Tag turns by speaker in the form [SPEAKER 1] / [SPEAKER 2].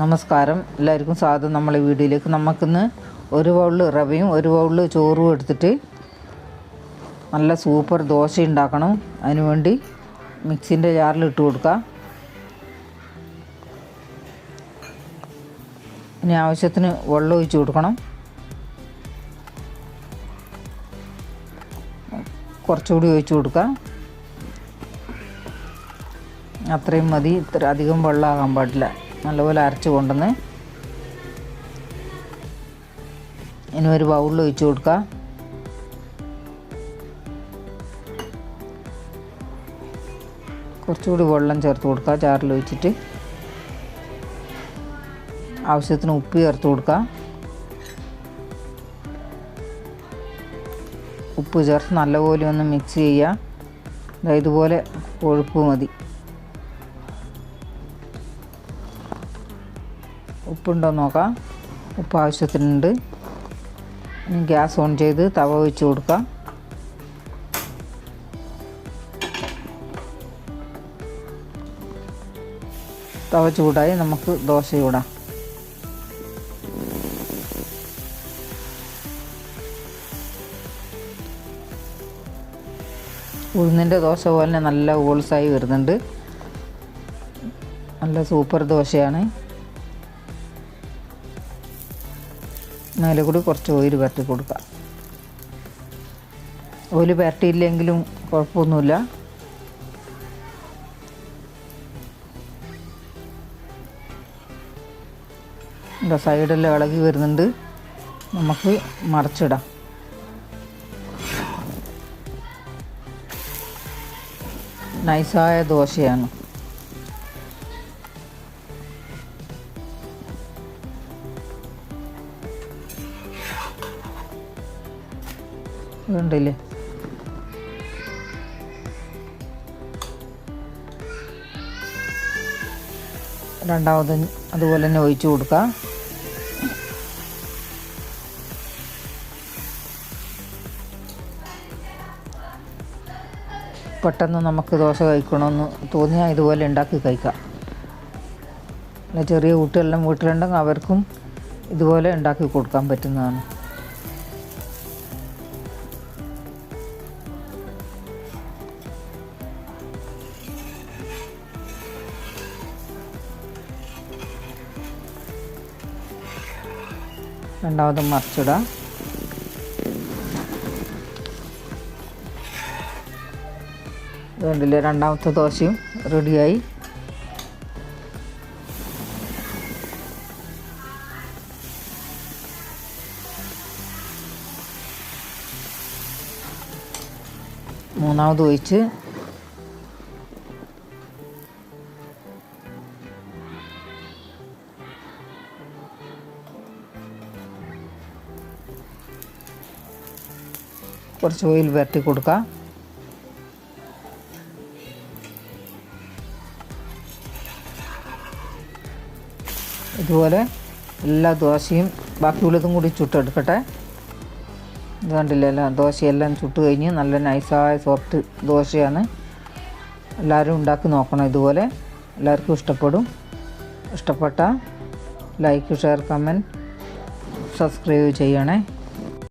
[SPEAKER 1] നമസ്കാരം. എല്ലാവർക്കും സ്വാഗതം. നമ്മളെ വീഡിയോയിലേക്ക് നമുക്കിന്ന് ഒരു ബൗളിൽ റവയും ഒരു ബൗളിൽ ചോറും എടുത്തിട്ട് നല്ല സൂപ്പർ ദോശ ഉണ്ടാക്കണം. അതിനുവേണ്ടി മിക്സിന്റെ ജാറിൽ ഇട്ട് കൊടുക്കുക ഇനി ആവശ്യത്തിന് വെള്ളം ഒഴിച്ച് കൊടുക്കണം. കുറച്ചുകൂടി ഒഴിച്ച് കൊടുക്കുക അത്രയും മതി. ഇത്ര അധികം വെള്ളമാകാൻ പാടില്ല. നല്ലപോലെ അരച്ച് കൊണ്ടുവന്ന് ഇനി ഒരു ബൗളിൽ ഒഴിച്ച് കൊടുക്കുക. കുറച്ചുകൂടി വെള്ളം ചേർത്ത് കൊടുക്കുക ചാറിൽ ഒഴിച്ചിട്ട്. ആവശ്യത്തിന് ഉപ്പ് ചേർത്ത് കൊടുക്കുക. ഉപ്പ് ചേർത്ത് നല്ലപോലെ ഒന്ന് മിക്സ് ചെയ്യുക. ഇതുപോലെ കൊഴുപ്പ് മതി. ഉപ്പുണ്ടോ നോക്കാം. ഉപ്പ് ആവശ്യത്തിനുണ്ട്. ഇനി ഗ്യാസ് ഓൺ ചെയ്ത് തവ വെച്ച് കൊടുക്കാം. തവ ചൂടായി നമുക്ക് ദോശ ചൂടാം. ഉഴുന്നിന്റെ ദോശ പോലെ നല്ല ഓൾസായി വരുന്നുണ്ട്. നല്ല സൂപ്പർ ദോശയാണ്. അതിൽ കൂടി കുറച്ച് ഓയിൽ പുരട്ടി കൊടുക്കാം. ഓയിൽ പുരട്ടിയില്ലെങ്കിലും കുഴപ്പമൊന്നുമില്ല. എന്താ സൈഡെല്ലാം ഇളകി വരുന്നുണ്ട്. നമുക്ക് മറച്ചിടാം. നൈസായ ദോശയാണ്. കണ്ടില്ലേ രണ്ടാമത് അതുപോലെ തന്നെ ഒഴിച്ചു കൊടുക്കുക പെട്ടെന്ന് നമുക്ക് ദോശ കഴിക്കണമെന്ന് തോന്നിയാൽ ഇതുപോലെ ഉണ്ടാക്കി കഴിക്കാം. ചെറിയ കുട്ടികളെല്ലാം വീട്ടിലുണ്ടെങ്കിൽ അവർക്കും ഇതുപോലെ ഉണ്ടാക്കി കൊടുക്കാൻ പറ്റുന്നതാണ്. രണ്ടാമത് മറിച്ചിടാം. വേണ്ടില്ലേ രണ്ടാമത്തെ ദോശയും റെഡിയായി. മൂന്നാമത് ഒഴിച്ച് കുറച്ച് ഓയിൽ വരട്ടി കൊടുക്കുക ഇതുപോലെ എല്ലാ ദോശയും ബാക്കിയുള്ളതും കൂടി ചുട്ടെടുക്കട്ടെ. ഇത് കണ്ടില്ല എല്ലാം ദോശയെല്ലാം ചുട്ട് കഴിഞ്ഞ് നല്ല നൈസായ സോഫ്റ്റ് ദോശയാണ്. എല്ലാവരും ഉണ്ടാക്കി നോക്കണം ഇതുപോലെ. എല്ലാവർക്കും ഇഷ്ടപ്പെടും. ഇഷ്ടപ്പെട്ട ലൈക്ക് ഷെയർ കമന്റ് സബ്സ്ക്രൈബ് ചെയ്യണേ.